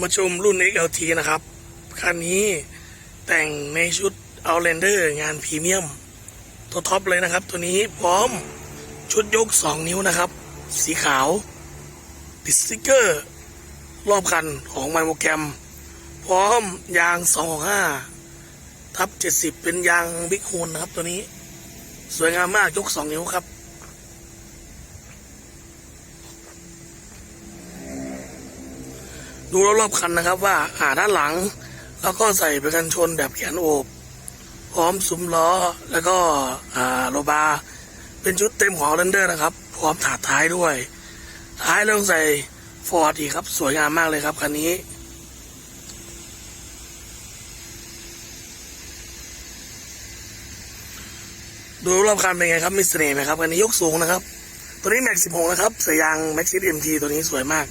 มาชมรุ่น XLT นะครับ คันนี้แต่งในชุด Outlander งานพรีเมียม ตัวท็อปเลยนะครับ ตัวนี้พร้อมชุดยก 2 นิ้วนะครับ สีขาว ติดสติกเกอร์ รอบคันของไมโมแกรม พร้อมยาง 265ทับ70 เป็นยางบิ๊กโฮนนะครับตัวนี้ สวยงามมากยก 2 นิ้วครับ ดูรอบๆคันนะครับ ว่าหาด้านหลัง แล้วก็ใส่ประกันชนแบบแขนโอบ พร้อมซุ้มล้อแล้วก็อ่าโลบาร์เป็นชุดเต็มของเรนเดอร์นะครับ พร้อมถาดท้ายด้วย ท้ายเราใส่ฟอร์ดอีกครับ สวยงามมากเลยครับคันนี้ดูรอบคันเป็นไงครับมีเสน่ห์ไหมครับคันนี้ยกสูงนะครับ ตัวนี้แม็ก16นะครับสายยางแม็กซิสเอ็มทีตัวนี้สวยมาก